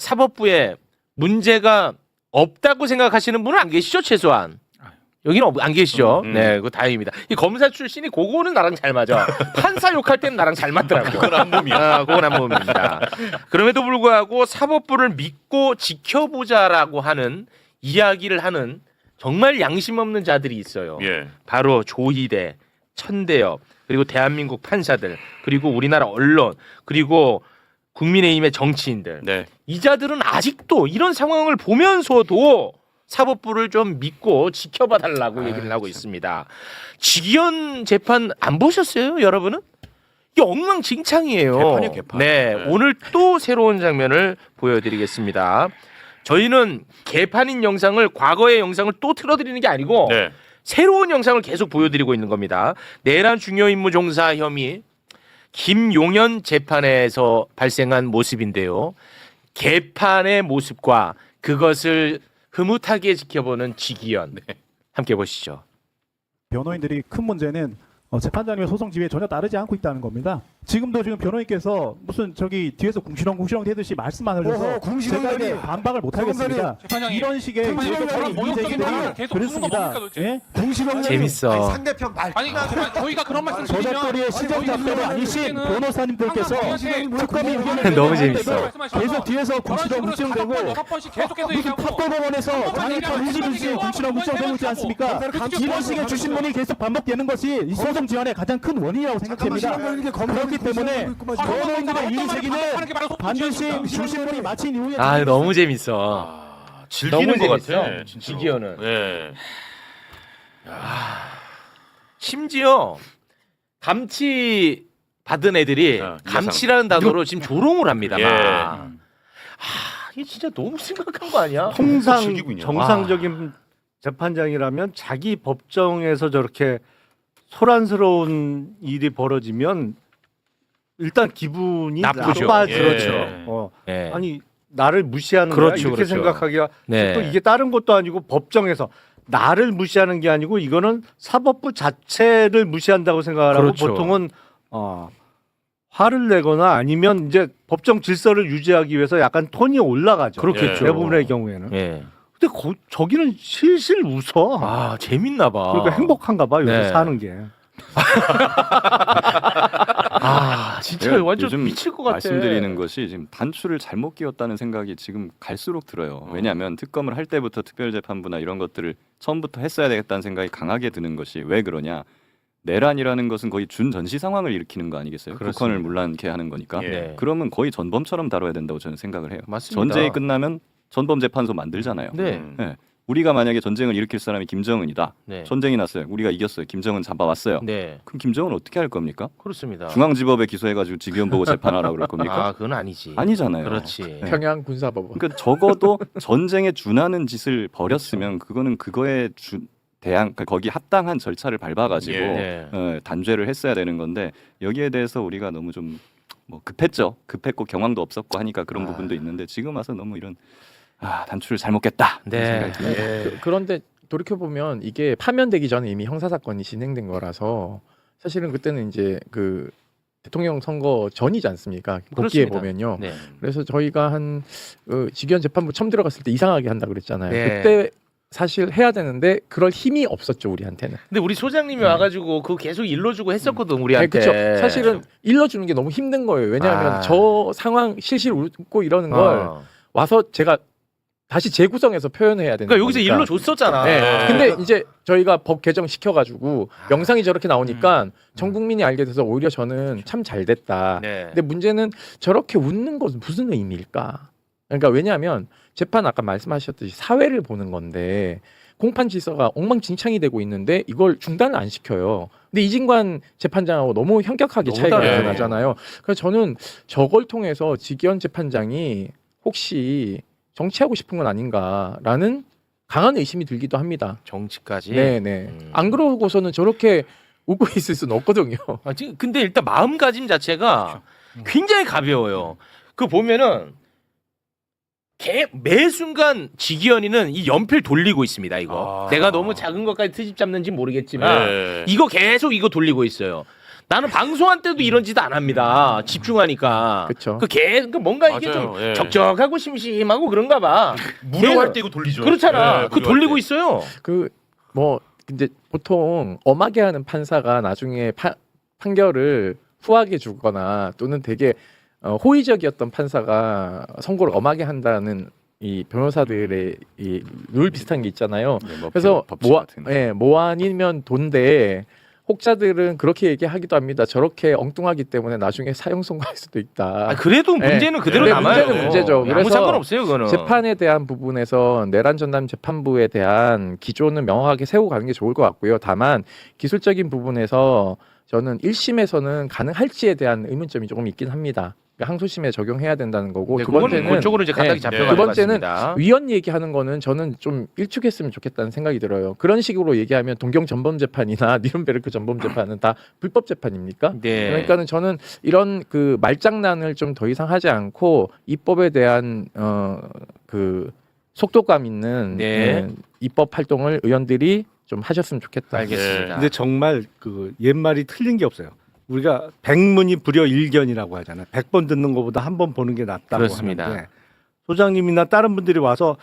사법부에 문제가 없다고 생각하시는 분은 안 계시죠 최소한 여기는 없- 안 계시죠. 음. 네, 그거 다행입니다. 이 검사 출신이 그거는 나랑 잘 맞아. 판사 욕할 때는 나랑 잘 맞더라고. 그건 한 몸이야. 아, 그건 한 몸입니다. 그럼에도 불구하고 사법부를 믿고 지켜보자라고 하는 이야기를 하는 정말 양심 없는 자들이 있어요. 예. 바로 조희대, 천대엽, 그리고 대한민국 판사들, 그리고 우리나라 언론, 그리고 국민의힘의 정치인들. 네. 이 자들은 아직도 이런 상황을 보면서도 사법부를 좀 믿고 지켜봐 달라고 얘기를 하고 있습니다. 직위원 재판 안 보셨어요, 여러분은? 이게 엉망진창이에요. 개판이에요, 개판. 네, 네. 오늘 또 새로운 장면을 보여드리겠습니다. 저희는 개판인 영상을 과거의 영상을 또 틀어드리는 게 아니고 네. 새로운 영상을 계속 보여드리고 있는 겁니다. 내란 중요 임무 종사 혐의 김용현 재판에서 발생한 모습인데요. 개판의 모습과 그것을 흐뭇하게 지켜보는 지기현 함께 보시죠. 변호인들이 큰 문제는 어, 재판장님의 소송 지위에 전혀 따르지 않고 있다는 겁니다. 지금도 지금 변호인께서 무슨 저기 뒤에서 궁시렁궁시렁 대듯이 말씀만 하셔서 어허, 궁시렁 제가 이제. 반박을 못 하겠습니다. 재판장님, 이런 식의 재판장님, 모욕적인 계속 거 그렇습니다. 뭡니까 도대체? 예? 궁시렁 재밌어. 상대편 말 아니 저희가 그런 말씀 드리면 저작거리의 시정답변이 아니신 변호사님들께서 특검이 의견을 너무 재밌어. 계속 뒤에서 궁시렁궁시렁 대고 번씩 계속해서 무슨 얘기하고 탑법원에서 장애권 의지부지 궁시렁 궁시렁 대고 있지 않습니까? 이런 식의 주신문이 계속 반복되는 것이 이 소송 지원의 가장 큰 원인이라고 생각됩니다. 그렇기 때문에 변호인들의 이의 제기는 반드시 주신문이 마친 이후에 아 너무 재밌어. 아, 즐기는 너무 것 재밌어, 같아. 진짜로. 지기현은. 예. 심지어 감치 받은 애들이 아, 감치라는 단어로 지금 조롱을 합니다. 예. 막. 아 이게 진짜 너무 심각한 거 아니야? 통상. 정상적인 재판장이라면 자기 법정에서 저렇게 소란스러운 일이 벌어지면 일단 기분이 나쁘죠. 나빠지죠. 예. 그렇죠. 어, 네. 아니 나를 무시하는 거야 그렇죠, 이렇게 그렇죠. 생각하기가 네. 또 이게 다른 것도 아니고 법정에서 나를 무시하는 게 아니고 이거는 사법부 자체를 무시한다고 생각하고 그렇죠. 보통은 어, 화를 내거나 아니면 이제 법정 질서를 유지하기 위해서 약간 톤이 올라가죠. 그렇겠죠. 대부분의 경우에는. 예. 근데 거, 저기는 실실 웃어. 아 재밌나 봐. 그러니까 행복한가 봐 요새 네. 사는 게. 아 진짜 제가 완전 요즘 미칠 것 같아. 말씀드리는 것이 지금 단추를 잘못 끼웠다는 생각이 지금 갈수록 들어요. 왜냐하면 특검을 할 때부터 특별재판부나 이런 것들을 처음부터 했어야 되겠다는 생각이 강하게 드는 것이 왜 그러냐? 내란이라는 것은 거의 준 전시 상황을 일으키는 거 아니겠어요? 그렇습니다. 국헌을 문란케 하는 거니까. 예. 네. 그러면 거의 전범처럼 다뤄야 된다고 저는 생각을 해요. 맞습니다. 전쟁이 끝나면 전범 재판소 만들잖아요. 네. 음. 네. 우리가 만약에 전쟁을 일으킬 사람이 김정은이다. 네. 전쟁이 났어요. 우리가 이겼어요. 김정은 잡아왔어요. 네. 그럼 김정은 어떻게 할 겁니까? 그렇습니다. 중앙지법에 기소해가지고 직위원 보고 재판하라 그럴 겁니까? 아 그건 아니지. 아니잖아요. 그렇지. 네. 평양 군사법원. 그러니까 적어도 전쟁에 준하는 짓을 벌였으면 그거는 그거에 주, 대항 그러니까 거기 합당한 절차를 밟아가지고 예. 네. 어, 단죄를 했어야 되는 건데 여기에 대해서 우리가 너무 좀 뭐 급했죠. 급했고 경황도 없었고 하니까 그런 아. 부분도 있는데 지금 와서 너무 이런 아 단추를 잘못 깼다. 이런 네. 예. 그, 그런데 돌이켜 보면 이게 파면되기 전에 이미 형사 사건이 진행된 거라서 사실은 그때는 이제 그 대통령 선거 전이지 않습니까? 복기에 그렇습니다. 보면요. 네. 그래서 저희가 한 어, 직위원 재판부 처음 들어갔을 때 이상하게 한다 그랬잖아요. 네. 그때 사실 해야 되는데 그럴 힘이 없었죠 우리한테는. 근데 우리 소장님이 와가지고 그거 계속 일러주고 했었거든 우리한테. 그렇죠. 사실은 일러주는 게 너무 힘든 거예요. 왜냐하면 아. 저 상황 실실 웃고 이러는 걸 어. 와서 제가 다시 재구성해서 표현해야 되는 그러니까 여기서 거니까. 일러줬었잖아. 네. 근데 이제 저희가 법 개정 시켜가지고 아. 영상이 저렇게 나오니까 전 국민이 알게 돼서 오히려 저는 참 잘 됐다. 네. 근데 문제는 저렇게 웃는 것은 무슨 의미일까? 그러니까 왜냐하면 재판 아까 말씀하셨듯이 사회를 보는 건데 공판 질서가 엉망진창이 되고 있는데 이걸 중단을 안 시켜요. 근데 이진관 재판장하고 너무 현격하게 너무 차이가 다르죠. 나잖아요. 그래서 저는 저걸 통해서 직위원 재판장이 혹시 정치하고 싶은 건 아닌가라는 강한 의심이 들기도 합니다. 정치까지. 네네. 음. 안 그러고서는 저렇게 웃고 있을 수는 없거든요. 아, 지금 근데 일단 마음가짐 자체가 그렇죠. 굉장히 가벼워요. 그 보면은 개, 매 순간 지기현이는 이 연필 돌리고 있습니다. 이거 아. 내가 너무 작은 것까지 트집 잡는지 모르겠지만 예. 이거 계속 이거 돌리고 있어요. 나는 방송할 때도 이런 짓 안 합니다. 집중하니까. 그쵸. 그 개, 그 뭔가 이게 좀 맞아요. 예. 적적하고 심심하고 그런가 봐. 무료할 때 이거 돌리죠. 그렇잖아. 예, 그 무료할 돌리고 때. 있어요. 그 뭐 근데 보통 엄하게 하는 판사가 나중에 파- 판결을 후하게 주거나 또는 되게 어, 호의적이었던 판사가 선고를 엄하게 한다는 이 변호사들의 이룰 비슷한 게 있잖아요. 네, 뭐 그래서 법칙 뭐, 같은. 예, 뭐 아니면 돈데 혹자들은 그렇게 얘기하기도 합니다. 저렇게 엉뚱하기 때문에 나중에 사형 선고할 수도 있다. 아, 그래도 네. 문제는 그대로 네, 남아요. 문제는 문제죠. 아무 그래서 상관없어요, 그거는. 재판에 대한 부분에서 내란 전담 재판부에 대한 기조는 명확하게 세우고 가는 게 좋을 것 같고요. 다만 기술적인 부분에서 저는 1심에서는 가능할지에 대한 의문점이 조금 있긴 합니다. 그러니까 항소심에 적용해야 된다는 거고 네, 두 그거는 번째는 그쪽으로 이제 가닥이 네, 잡혀가는 두것 번째는 같습니다. 위헌 얘기하는 거는 저는 좀 일축했으면 좋겠다는 생각이 들어요. 그런 식으로 얘기하면 동경 전범 재판이나 니른베르크 전범 재판은 다 불법 재판입니까? 네. 그러니까는 저는 이런 그 말장난을 좀 더 이상 하지 않고 입법에 대한 어그 속도감 있는 네. 예, 입법 활동을 의원들이 좀 하셨으면 좋겠다. 알겠습니다. 근데 정말 그 옛말이 틀린 게 없어요. 우리가 백문이 불여 일견이라고 하잖아요. 백 번 듣는 것보다 한 번 보는 게 낫다고 그렇습니다. 하는데 소장님이나 다른 분들이 와서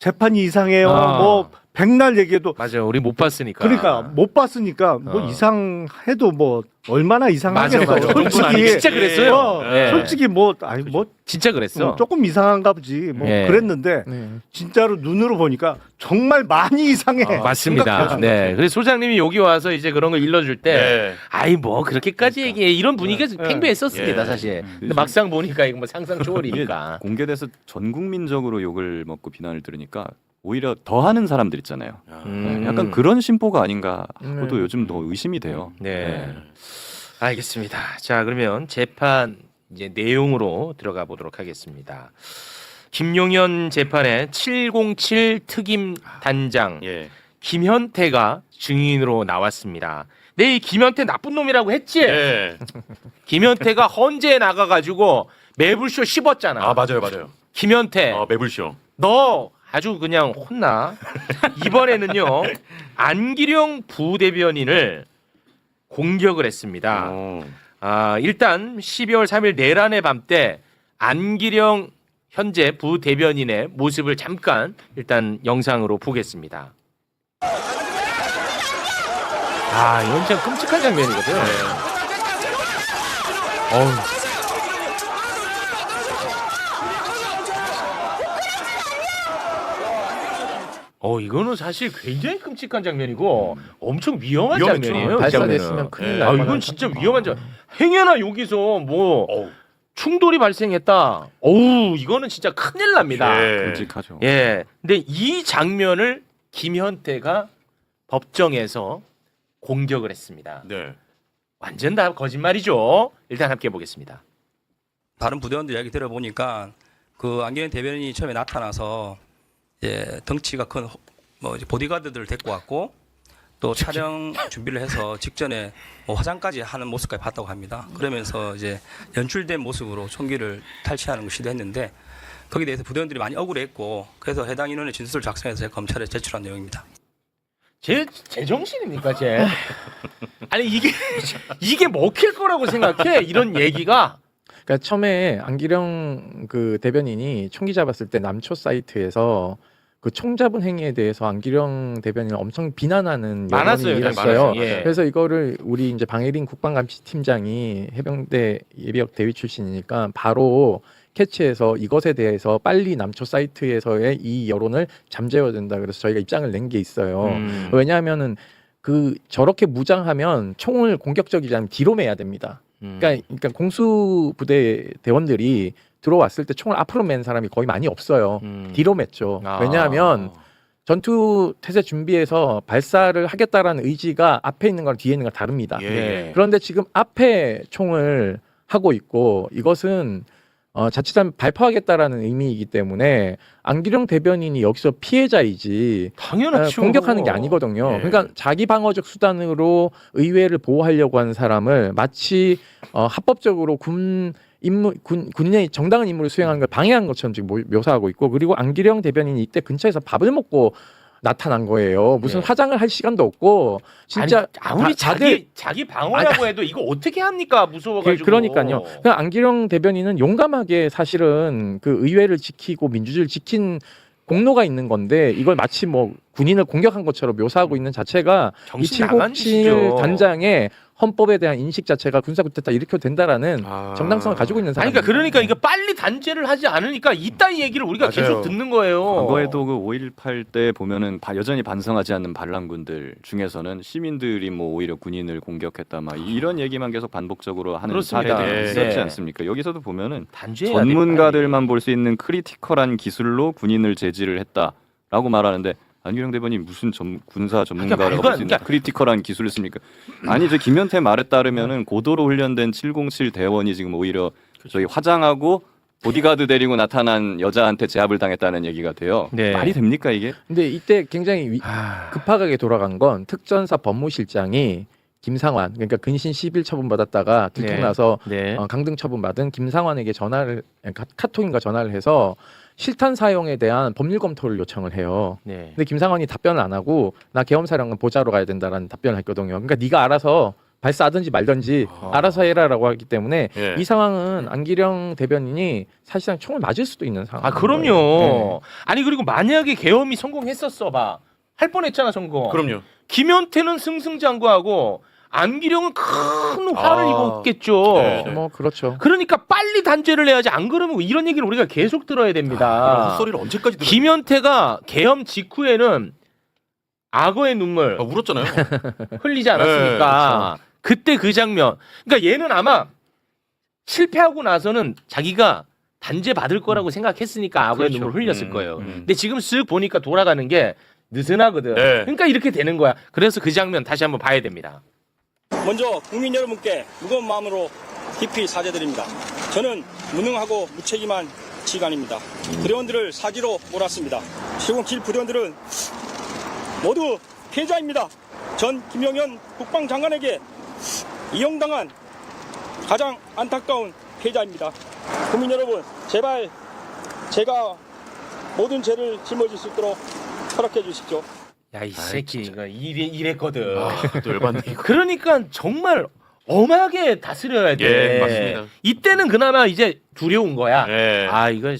재판이 이상해요. 아. 뭐 백날 얘기해도 맞아, 우리 못 봤으니까. 그러니까 못 봤으니까 뭐 어. 이상해도 뭐 얼마나 맞아, 이상하겠어. 맞아. 솔직히 진짜 그랬어요. 어, 네. 솔직히 뭐 아니 뭐 진짜 그랬어. 어, 조금 이상한가 보지. 뭐 예. 그랬는데 네. 진짜로 눈으로 보니까 정말 많이 이상해. 어, 맞습니다. 네. 그래서 소장님이 여기 와서 이제 그런 걸 일러줄 때, 네. 아이 뭐 그렇게까지 얘기해 이런 분위기가 네. 팽배했었습니다, 예. 사실. 근데 막상 보니까 이거 뭐 상상 초월이니까. 공개돼서 전 국민적으로 욕을 먹고 비난을 들으니까 오히려 더 하는 사람들 있잖아요. 음. 약간 그런 심보가 아닌가 하고도 네. 요즘 더 의심이 돼요. 네. 알겠습니다. 자, 그러면 재판 이제 내용으로 들어가 보도록 하겠습니다. 김용현 재판의 707 특임 단장 예. 김현태가 증인으로 나왔습니다. 내 이 김현태 나쁜 놈이라고 했지? 예. 김현태가 헌재에 나가가지고 매불쇼 씹었잖아. 아 맞아요 맞아요. 김현태, 아 매불쇼. 너 아주 그냥 혼나. 이번에는요 안기령 부대변인을 공격을 했습니다. 어. 아 일단 12월 3일 내란의 밤 때 안기령 현재 부대변인의 모습을 잠깐 일단 영상으로 보겠습니다. 아 이건 진짜 끔찍한 장면이거든. 어우. 어 이거는 사실 굉장히 끔찍한 장면이고 엄청 위험한 위험했죠. 장면이에요. 이 발사됐으면. 큰일 예. 날아 뻔한 이건 진짜 위험한 장. 행여나 여기서 뭐 어우. 충돌이 발생했다. 어우 이거는 진짜 큰일 납니다. 예. 끔찍하죠. 예. 근데 이 장면을 김현태가 법정에서 공격을 했습니다. 네. 완전 다 거짓말이죠. 일단 함께 보겠습니다. 다른 부대원들 이야기 들어보니까 그 안기현 대변인이 처음에 나타나서 이제 덩치가 큰 뭐 보디가드들을 데리고 왔고 또 촬영 준비를 해서 직전에 뭐 화장까지 하는 모습까지 봤다고 합니다. 그러면서 이제 연출된 모습으로 총기를 탈취하는 걸 시도했는데 거기에 대해서 부대원들이 많이 억울했고 그래서 해당 인원의 진술을 작성해서 검찰에 제출한 내용입니다. 제 제 정신입니까, 제? 아니 이게 이게 먹힐 거라고 생각해? 이런 얘기가 그러니까 처음에 안기령 그 대변인이 총기 잡았을 때 남초 사이트에서 그 총 잡은 행위에 대해서 안기령 대변인을 엄청 비난하는 많았어요, 여론이 많았어요. 일었어요. 예. 그래서 이거를 우리 이제 방해린 국방감시팀장이 해병대 예비역 대위 출신이니까 바로 캐치해서 이것에 대해서 빨리 남초 사이트에서의 이 여론을 잠재워야 된다. 그래서 저희가 입장을 낸 게 있어요. 음. 왜냐하면은 그 저렇게 무장하면 총을 공격적이지 않으면 뒤로 매야 됩니다. 음. 그러니까, 그러니까 공수 부대 대원들이 들어왔을 때 총을 앞으로 맨 사람이 거의 많이 없어요. 음. 뒤로 맸죠. 아. 왜냐하면 전투 태세 준비해서 발사를 하겠다라는 의지가 앞에 있는 거랑 뒤에 있는 거랑 다릅니다. 예. 네. 그런데 지금 앞에 총을 하고 있고 이것은 어, 자칫하면 발포하겠다라는 의미이기 때문에 안기령 대변인이 여기서 피해자이지 당연하죠. 어, 공격하는 게 아니거든요. 예. 그러니까 자기 방어적 수단으로 의회를 보호하려고 하는 사람을 마치 어, 합법적으로 군 임무 군 군내 정당한 임무를 수행하는 걸 방해한 것처럼 지금 모- 묘사하고 있고 그리고 안기령 대변인이 이때 근처에서 밥을 먹고 나타난 거예요. 무슨 네. 화장을 할 시간도 없고 진짜 아니, 아무리 다- 자기 자기 방어라고 해도 이거 어떻게 합니까 무서워가지고. 그, 러니까요 그냥 안기령 대변인은 용감하게 사실은 그 의회를 지키고 민주주의를 지킨 공로가 있는 건데 이걸 마치 뭐 군인을 공격한 것처럼 묘사하고 있는 자체가 이 정신 나간 757 짓이죠. 단장의 헌법에 대한 인식 자체가 군사 쿠데타 일으켜도 된다라는 아. 정당성을 가지고 있는 아니 사람. 그러니까 그러니까 이거 빨리 단죄를 하지 않으니까 이따위 얘기를 우리가 계속 듣는 거예요. 과거에도 그 5.18 때 보면은 바- 여전히 반성하지 않는 반란군들 중에서는 시민들이 뭐 오히려 군인을 공격했다 막 이런 얘기만 계속 반복적으로 하는 그렇습니다. 사례들이 네. 있었지 네. 않습니까? 여기서도 보면은 단죄해야 전문가들만 볼 수 있는 크리티컬한 기술로 군인을 제지를 했다라고 말하는데 안규령 대변인 무슨 전, 군사 전문가라고 그러니까 볼수 있는 그러니까- 크리티컬한 기술을 씁니까? 아니 저 김현태 말에 따르면은 고도로 훈련된 707 대원이 지금 오히려 저희 화장하고 보디가드 데리고 나타난 여자한테 제압을 당했다는 얘기가 돼요. 네. 말이 됩니까 이게? 근데 이때 굉장히 위- 아, 급하게 돌아간 건 특전사 법무실장이 김상환 그러니까 근신 10일 처분 받았다가 네. 들통나서 네. 어, 강등 처분 받은 김상환에게 전화를 카, 카톡인가 전화를 해서 실탄 사용에 대한 법률 검토를 요청을 해요. 네. 근데 김상환이 답변을 안 하고 나 계엄 사령관 보좌로 가야 된다라는 답변을 했거든요. 그러니까 네가 알아서 발사하든지 말든지 알아서 해라라고 하기 때문에 예. 이 상황은 안기령 대변인이 사실상 총을 맞을 수도 있는 상황. 아 그럼요. 아니 그리고 만약에 계엄이 성공했었어 봐. 할 뻔했잖아 성공. 그럼요. 김현태는 승승장구하고 안기령은 큰 화를 아. 입었겠죠. 네. 뭐 그렇죠. 그러니까 빨리 단죄를 해야지 안 그러면 이런 얘기를 우리가 계속 들어야 됩니다. 헛소리를 언제까지 들어? 김현태가 계엄 직후에는 악어의 눈물 아, 울었잖아요. 흘리지 않았습니까? 그때 그 장면. 그러니까 얘는 아마 실패하고 나서는 자기가 단죄 받을 거라고 생각했으니까 악어의 그렇죠. 눈물 흘렸을 음, 거예요. 음. 근데 지금 쓱 보니까 돌아가는 게 느슨하거든. 네. 그러니까 이렇게 되는 거야. 그래서 그 장면 다시 한번 봐야 됩니다. 먼저 국민 여러분께 무거운 마음으로 깊이 사죄드립니다. 저는 무능하고 무책임한 지간입니다. 부대원들을 사지로 몰았습니다. 707 부대원들은 모두 피해자입니다. 전 김용현 국방장관에게 이용당한 가장 안타까운 피해자입니다. 국민 여러분, 제발 제가 모든 죄를 짊어질 수 있도록 허락해 주십시오. 야 이 새끼 이거 이래 이랬거든. 아, 또 열받네 이거. 그러니까 정말 엄하게 다스려야 돼. 예, 맞습니다. 이때는 그나마 이제 두려운 거야. 네. 아 이거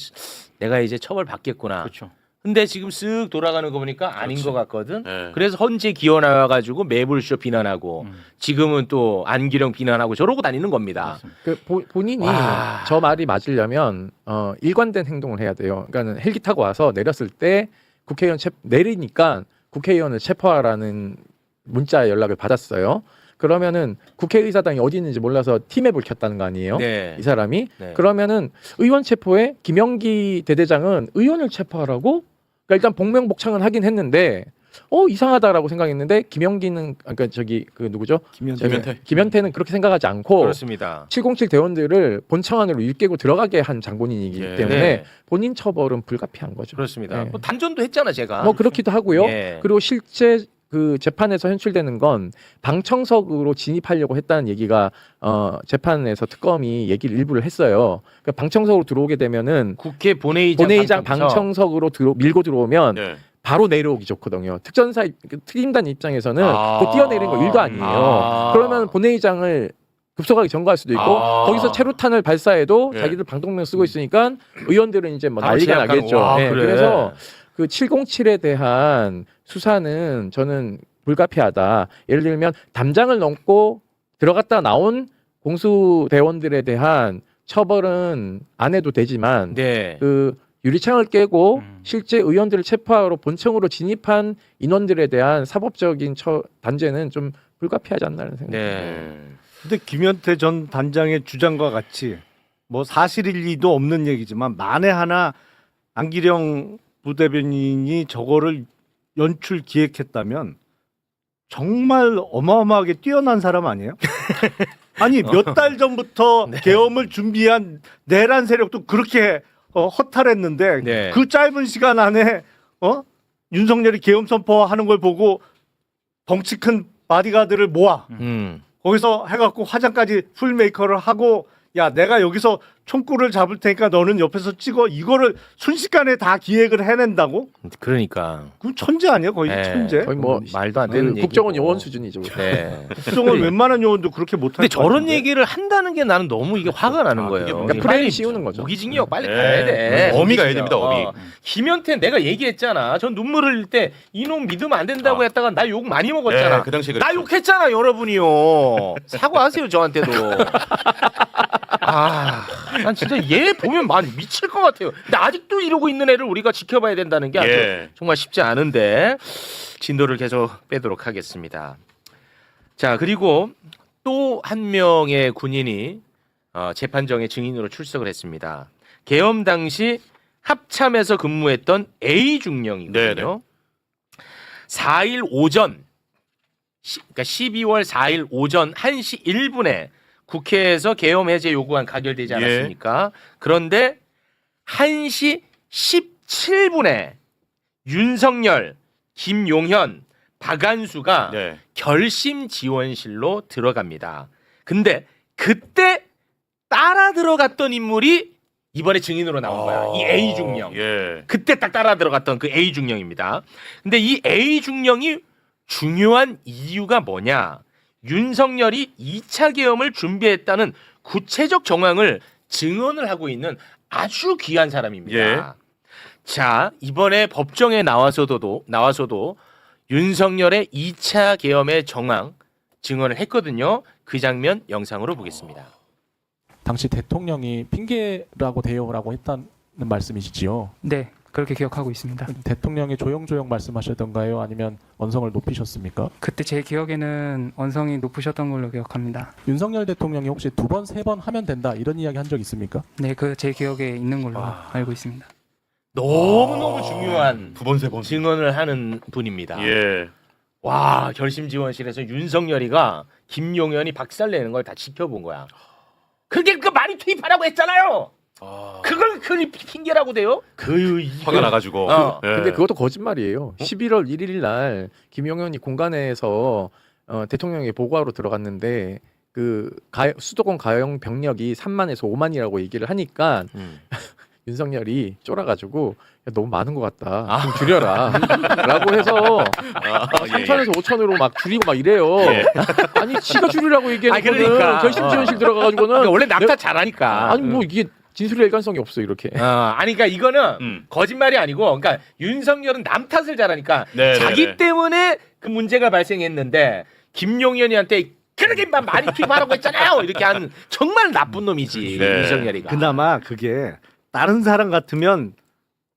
내가 이제 처벌 받겠구나. 그렇죠. 근데 지금 쓱 돌아가는 거 보니까 아닌 그렇지. 것 같거든. 네. 그래서 헌재 기어 나와가지고 매불쇼 비난하고 음. 지금은 또 안기령 비난하고 저러고 다니는 겁니다. 그 보- 본인이 와. 저 말이 맞으려면 어, 일관된 행동을 해야 돼요. 그러니까 헬기 타고 와서 내렸을 때 국회의원 체, 내리니까 국회의원을 체포하라는 문자 연락을 받았어요. 그러면은 국회의사당이 어디 있는지 몰라서 팀앱을 켰다는 거 아니에요? 네. 이 사람이 네. 그러면은 의원 체포에 김영기 대대장은 의원을 체포하라고? 그러니까 일단 복명복창은 하긴 했는데 어 이상하다라고 생각했는데 김영기는 그러니까 저기 그 누구죠? 김현태. 김현태. 김현태는 그렇게 생각하지 않고 그렇습니다. 707 대원들을 본 청 안으로 일깨고 들어가게 한 장본인이기 예. 때문에 네. 본인 처벌은 불가피한 거죠. 그렇습니다. 네. 뭐 단전도 했잖아 제가. 뭐 그렇기도 하고요. 예. 그리고 실제 그 재판에서 현출되는 건 방청석으로 진입하려고 했다는 얘기가 어 재판에서 특검이 얘기를 일부를 했어요. 그러니까 방청석으로 들어오게 되면은 국회 본회의장, 본회의장 방청석. 방청석으로 들어 밀고 들어오면 네. 바로 내려오기 좋거든요. 특전사 그 특임단 입장에서는 아. 그 뛰어내리는 거 일도 아니에요. 아. 그러면 본회의장을 급속하게 점거할 수도 있고 아. 거기서 체류탄을 발사해도 예. 자기들 방독면 쓰고 있으니까 의원들은 이제 뭐 난리가 제압하는 나겠죠. 거. 와, 예, 그래. 그래 서 그 707에 대한 수사는 저는 불가피하다. 예를 들면 담장을 넘고 들어갔다 나온 공수대원들에 대한 처벌은 안 해도 되지만 네. 그 유리창을 깨고 음. 실제 의원들을 체포하러 본청으로 진입한 인원들에 대한 사법적인 처, 단죄는 좀 불가피하지 않나는 생각. 네. 근데 김현태 전 단장의 주장과 같이 뭐 사실일 리도 없는 얘기지만 만에 하나 안기령 부대변인이 저거를 연출 기획했다면 정말 어마어마하게 뛰어난 사람 아니에요? 아니 몇 달 전부터 계엄을 준비한 내란 세력도 그렇게 어, 허탈했는데 네. 그 짧은 시간 안에 어 윤석열이 계엄 선포하는 걸 보고 덩치 큰 바디가드를 모아 음. 거기서 해갖고 화장까지 풀 메이커를 하고 야 내가 여기서 총구를 잡을 테니까 너는 옆에서 찍어 이거를 순식간에 다 기획을 해낸다고? 그러니까 그럼 천재 아니야 거의 네. 천재? 거의 뭐 말도 안 되는 그 얘기. 국정원 요원 수준이죠. 네. 국정원 웬만한 요원도 그렇게 못할 근데 것 저런 같은데? 얘기를 한다는 게 나는 너무 이게 화가 나는 아, 거예요. 그게 그러니까 프레임 씌우는 거죠. 무기징역 빨리 네. 가야 돼. 어미 가야. 됩니다, 어미. 어. 김현태 내가 얘기했잖아. 전 눈물 흘릴 때 이놈 믿으면 안 된다고 아. 했다가 나 욕 많이 먹었잖아. 네, 그 당시에 나 그랬죠. 욕했잖아 여러분이요. 사과하세요 저한테도. 아, 난 진짜 얘 보면 많이 미칠 것 같아요. 근데 아직도 이러고 있는 애를 우리가 지켜봐야 된다는 게 아주 예. 정말 쉽지 않은데 진도를 계속 빼도록 하겠습니다. 자 그리고 또 한 명의 군인이 어, 재판정에 증인으로 출석을 했습니다. 계엄 당시 합참에서 근무했던 A 중령이거든요. 네네. 4일 오전, 시, 그러니까 12월 4일 오전 1시 1분에 국회에서 계엄 해제 요구안 가결되지 예. 않았습니까? 그런데 1시 17분에 윤석열, 김용현, 박안수가 네. 결심 지원실로 들어갑니다. 근데 그때 따라 들어갔던 인물이 이번에 증인으로 나온 거야. 이 A 중령. 예. 그때 딱 따라 들어갔던 그 A 중령입니다. 근데 이 A 중령이 중요한 이유가 뭐냐? 윤석열이 2차 계엄을 준비했다는 구체적 정황을 증언을 하고 있는 아주 귀한 사람입니다. 예. 자, 이번에 법정에 나와서도 나와서도 윤석열의 2차 계엄의 정황 증언을 했거든요. 그 장면 영상으로 보겠습니다. 당시 대통령이 핑계라고 대요라고 했다는 말씀이시지요? 네, 그렇게 기억하고 있습니다. 대통령이 조용조용 말씀하셨던가요? 아니면 언성을 높이셨습니까? 그때 제 기억에는 언성이 높으셨던 걸로 기억합니다. 윤석열 대통령이 혹시 두 번, 세 번 하면 된다 이런 이야기 한 적 있습니까? 네, 그 제 기억에 있는 걸로 알고 있습니다. 너무너무 중요한 두 번 세 번. 증언을 하는 분입니다. 예. 와 결심 지원실에서 윤석열이가 김용현이 박살내는 걸 다 지켜본 거야. 그게 그 많이 투입하라고 했잖아요. 그걸 그 핑계라고 돼요? 그 화가 나가지고. 어. 예. 근데 그것도 거짓말이에요. 11월 1일 날 김용현이 공간에서 어, 대통령의 보고하러 들어갔는데 그 가, 수도권 가용 병력이 3만에서 5만이라고 얘기를 하니까 음. 윤석열이 쫄아가지고 야, 너무 많은 것 같다. 아. 좀 줄여라.라고 해서 아, 예, 예. 3천에서 5천으로 막 줄이고 막 이래요. 예. 아니 지가 줄이라고 얘기했거든. 아, 그러니까. 결심 지원실 들어가가지고는 그러니까 원래 낙타 내가- 잘하니까. 아니 뭐 이게 진술의 일관성이 없어 이렇게. 어, 아니 그러니까 이거는 음. 거짓말이 아니고, 그러니까 윤석열은 남 탓을 잘하니까 네, 자기 네, 네. 때문에 그 문제가 발생했는데 김용현이한테 그렇게 막 많이 투입하라고 했잖아요. 이렇게 한 정말 나쁜 놈이지 네. 윤석열이가. 그나마 그게 다른 사람 같으면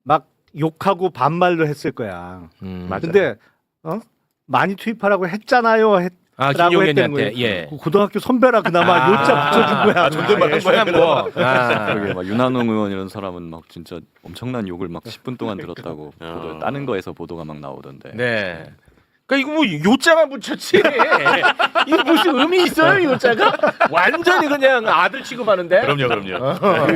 막 욕하고 반말로 했을 거야. 음, 맞아. 근데 어 많이 투입하라고 했잖아요. 했, 아 했다는 김용현이한테 거예요. 예. 그 고등학교 선배라 그나마 아. 요자 붙여준 거야. 아, 존댓말 한 거야, 뭐. 아. 그러게 막 윤한홍 의원 이런 사람은 막 진짜 엄청난 욕을 막 10분 동안 들었다고 아. 보도, 다른 거에서 보도가 막 나오던데. 네. 그러니까 이거 뭐 요자만 붙였지. 이거 무슨 의미 있어요, 이 요자가? 완전히 그냥 아들 취급하는데. 그럼요, 그럼요. 어.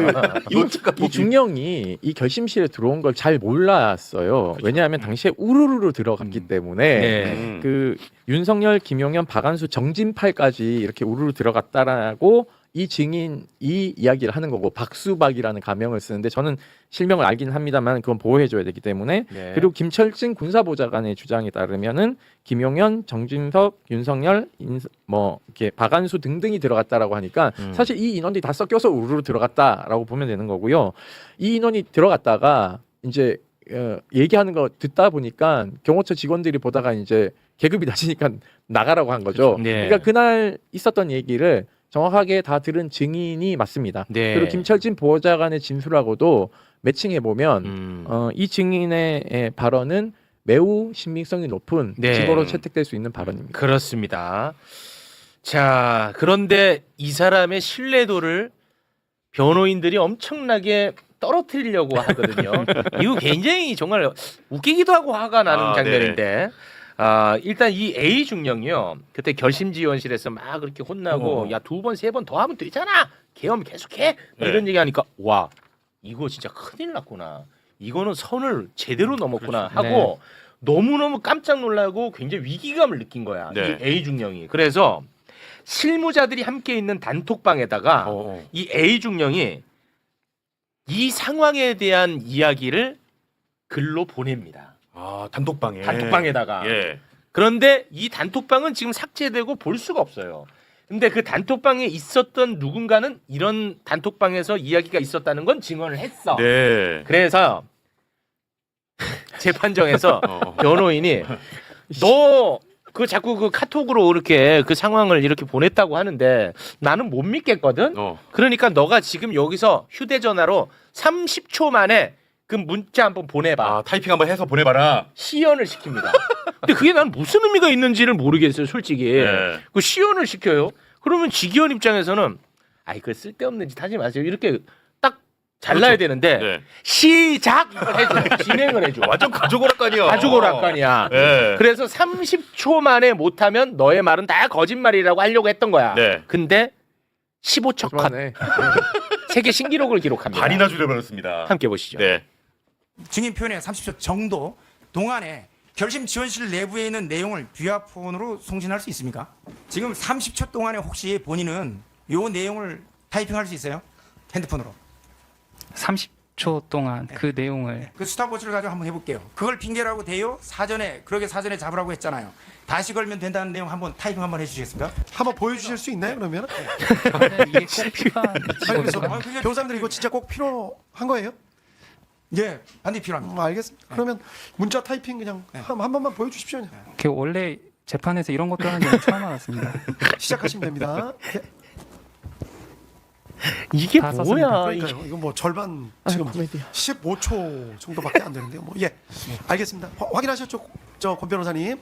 이, 이 중령이 이 결심실에 들어온 걸 잘 몰랐어요. 왜냐하면 당시에 우르르 들어갔기 때문에 네. 음. 그 윤석열, 김용현, 박안수, 정진팔까지 이렇게 우르르 들어갔다라고 이 증인 이 이야기를 하는 거고 박수박이라는 가명을 쓰는데 저는 실명을 알긴 합니다만 그건 보호해줘야 되기 때문에 네. 그리고 김철진 군사보좌관의 주장에 따르면은 김용현, 정진석, 윤석열, 인, 뭐 이렇게 박안수 등등이 들어갔다라고 하니까 음. 사실 이 인원들이 다 섞여서 우르르 들어갔다라고 보면 되는 거고요. 이 인원이 들어갔다가 이제 어, 얘기하는 거 듣다 보니까 경호처 직원들이 보다가 이제 계급이 낮으니까 나가라고 한 거죠. 네. 그러니까 그날 있었던 얘기를 정확하게 다 들은 증인이 맞습니다. 네. 그리고 김철진 보좌관의 진술하고도 매칭해 보면 음. 어, 이 증인의 에, 발언은 매우 신빙성이 높은 네. 증거로 채택될 수 있는 발언입니다. 그렇습니다. 자, 그런데 이 사람의 신뢰도를 변호인들이 엄청나게 떨어뜨리려고 하거든요. 이거 굉장히 정말 웃기기도 하고 화가 나는 아, 장면인데. 아, 일단 이 A 중령이요. 그때 결심 지원실에서 막 그렇게 혼나고 어. 야, 두 번, 세 번 더 하면 되잖아. 계엄 계속해. 뭐 네. 이런 얘기 하니까 와, 이거 진짜 큰일 났구나. 이거는 선을 제대로 넘었구나 그렇죠. 하고 너무너무 깜짝 놀라고 굉장히 위기감을 느낀 거야. 네. 이 A 중령이. 그래서 실무자들이 함께 있는 단톡방에다가 어. 이 A 중령이 이 상황에 대한 이야기를 글로 보냅니다. 아 단톡방에. 단톡방에다가. 예. 그런데 이 단톡방은 지금 삭제되고 볼 수가 없어요. 근데 그 단톡방에 있었던 누군가는 이런 단톡방에서 이야기가 있었다는 건 증언을 했어. 네. 그래서 재판정에서 어. 변호인이 너 그 자꾸 그 카톡으로 이렇게 그 상황을 이렇게 보냈다고 하는데 나는 못 믿겠거든. 어. 그러니까 너가 지금 여기서 휴대전화로 30초 만에 그 문자 한번 보내봐. 아 타이핑 한번 해서 보내봐라. 시연을 시킵니다. 근데 그게 난 무슨 의미가 있는지를 모르겠어요, 솔직히. 네. 그 시연을 시켜요. 그러면 지기현 입장에서는 아이 그 쓸데없는 짓 하지 마세요. 이렇게 딱 잘라야 되는데 네. 시작 이걸 해줘 진행을 해줘. 완전 가족 오락관이야. 가족 오락관이야. 네. 그래서 30초 만에 못하면 너의 말은 다 거짓말이라고 하려고 했던 거야. 네. 근데 15초 컷. 세계 신기록을 기록합니다. 반이나 줄여버렸습니다. 함께 보시죠. 네. 증인 표현의 30초 정도 동안에 결심 지원실 내부에 있는 내용을 비화폰으로 송신할 수 있습니까? 지금 30초 동안에 혹시 본인은 요 내용을 타이핑할 수 있어요? 핸드폰으로. 30초 동안 그 내용을 그 스탑워치를 가지고 한번 해볼게요. 그걸 핑계라고 돼요? 사전에 그렇게 사전에 잡으라고 했잖아요. 다시 걸면 된다는 내용 한번 타이핑 한번 해주시겠습니까? 한번 보여주실 수 있나요 그러면? 이게 꼭 필요한 아니 그래서 아, 그게- 변호사님들 이거 진짜 꼭 필요한 거예요? 예, 반드시 필요합니다. 음, 알겠습니다. 그러면 문자 타이핑 그냥 네. 한, 한 번만 보여주십시오. 그냥. 그 원래 재판에서 이런 것도 하는 줄 처음 알았습니다. 시작하시면 됩니다. 예, 이게 다 썼습니다. 뭐야? 이게. 그러니까요. 이거 뭐 절반 아, 지금 코미디야. 15초 정도밖에 안 되는데요. 뭐 예, 알겠습니다. 화- 확인하셨죠, 저 권 변호사님?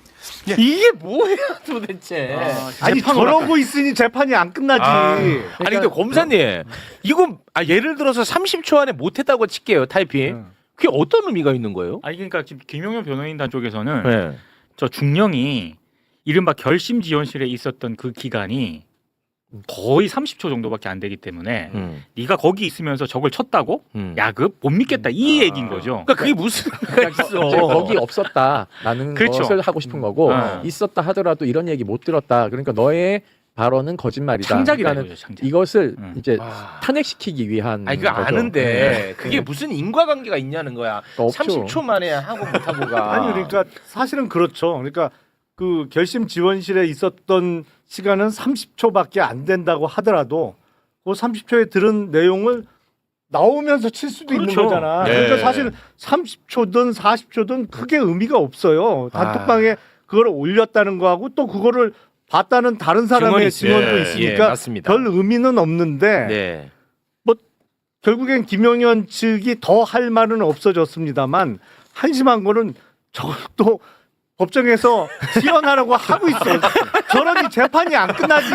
예. 이게 뭐야 도대체? 아니 저러고 있으니 재판이 안 끝나지. 아. 아니 근데 검사님 이거 아 예를 들어서 30초 안에 못했다고 칠게요 타이핑. 그게 어떤 의미가 있는 거예요? 아니 그러니까 지금 김용현 변호인단 쪽에서는 네. 저 중령이 이른바 결심 지원실에 있었던 그 기간이 거의 30초 정도밖에 안 되기 때문에 음. 네가 거기 있으면서 저걸 쳤다고 음. 야급 못 믿겠다 이 얘기인 거죠. 그러니까 그게 무슨 의미가 이제 있어? 거기 없었다라는 그렇죠. 것을 하고 싶은 거고 어. 있었다 하더라도 이런 얘기 못 들었다. 그러니까 너의 발언은 거짓말이다. 이거죠, 창작. 이것을 음. 이제 아. 탄핵시키기 위한 아니 그거 거죠. 아는데 그게 네. 무슨 인과관계가 있냐는 거야. 없죠. 30초 만에 하고 못하고가. 아니 그러니까 사실은 그렇죠. 그러니까 그 결심 지원실에 있었던 시간은 30초밖에 안 된다고 하더라도 그 30초에 들은 내용을 나오면서 칠 수도 있는 그렇죠. 거잖아. 네. 그러니까 사실 30초든 40초든 크게 의미가 없어요. 단톡방에 그걸 올렸다는 거하고 또 그거를 봤다는 다른 증언이 사람의 있어요. 증언도 예, 있으니까 예, 맞습니다. 별 의미는 없는데 네. 결국엔 김영현 측이 더 할 말은 없어졌습니다만 한심한 거는 저것도 법정에서 시연하라고 하고 있어. 저러니 재판이 안 끝나지.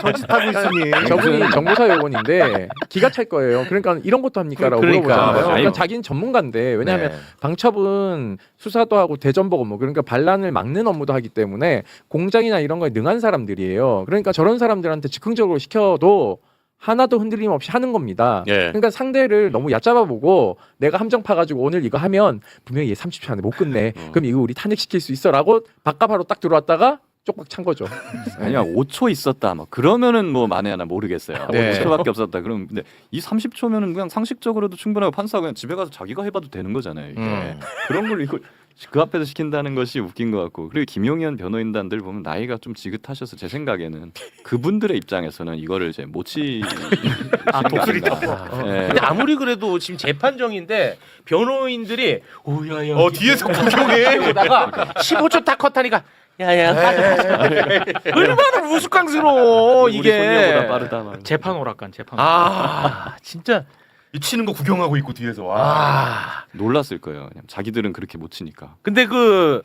저짓하고 있으니. 저분이 정보사 요원인데 기가 찰 거예요. 그러니까 이런 것도 합니까라고 그러니까. 물어보잖아요. 맞아요. 그러니까 자기는 전문가인데 왜냐하면 네. 방첩은 수사도 하고 대전복 업무 그러니까 반란을 막는 업무도 하기 때문에 공장이나 이런 거에 능한 사람들이에요. 그러니까 저런 사람들한테 즉흥적으로 시켜도 하나도 흔들림 없이 하는 겁니다. 예. 그러니까 상대를 너무 얕잡아 보고 내가 함정 파가지고 오늘 이거 하면 분명히 얘 30초 안에 못 끝내. 어. 그럼 이거 우리 탄핵시킬 수 있어라고 바까바로 딱 들어왔다가 쪽박 찬 거죠. 아니야 5초 있었다 뭐 그러면은 뭐 만에 하나 모르겠어요. 네. 5초밖에 없었다. 그럼 근데 이 30초면은 그냥 상식적으로도 충분하고 판사가 그냥 집에 가서 자기가 해봐도 되는 거잖아요. 이게 음. 그런 걸 이걸 그 앞에서 시킨다는 것이 웃긴 것 같고 그리고 김용현 변호인단들 보면 나이가 좀 지긋하셔서 제 생각에는 그분들의 입장에서는 이거를 이제 못치 아, 독수리 다 아, 근데 아무리 그래도 지금 재판정인데 변호인들이 오야야 어 뒤에서 구경해. 오다가 15초 딱 컷하니까 야야 얼마나 우스꽝스러워 우리 손녀보다 이게 빠르다. 막. 재판 오락관 재판. 아 진짜 미치는 거 구경하고 있고 뒤에서 와. 아 놀랐을 거예요. 그냥 자기들은 그렇게 못 치니까. 근데 그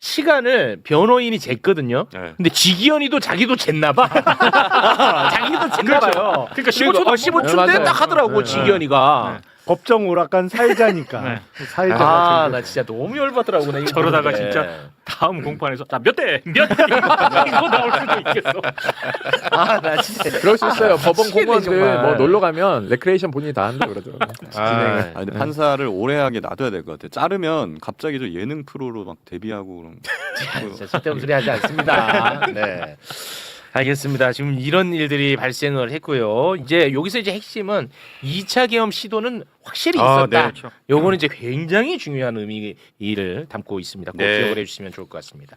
시간을 변호인이 쟀거든요. 네. 근데 지기현이도 자기도 쟀나 봐. 자기도 쟀나 봐요. 그러니까 15초 15초 네, 때 맞아요. 딱 하더라고 네. 지기현이가. 법정 오락관 사회자니까. 네. 사회자가 아, 되게- 나 진짜 너무 열받더라고. 나 이거 저러다가 보는데. 진짜 다음 공판에서 자 몇 대, 몇 대 이거 나올 수도 있겠어. 아, 나 진짜. 그럴 수 있어요. 법원 미치겠네, 공무원들 정말. 뭐 놀러 가면 레크레이션 본인이 다 한다 그러더라고요. 진행을. 아, 근데 판사를 오래 하게 놔둬야 될 것 같아요. 자르면 갑자기 저 예능 프로로 막 데뷔하고 그런. 진짜 쓸데없는 소리 하지 않습니다. 네. 알겠습니다. 지금 이런 일들이 발생을 했고요. 이제 여기서 이제 핵심은 2차 계엄 시도는 확실히 아, 있었다. 네. 요거는 이제 굉장히 중요한 의미를 담고 있습니다. 꼭 네. 기억을 해주시면 좋을 것 같습니다.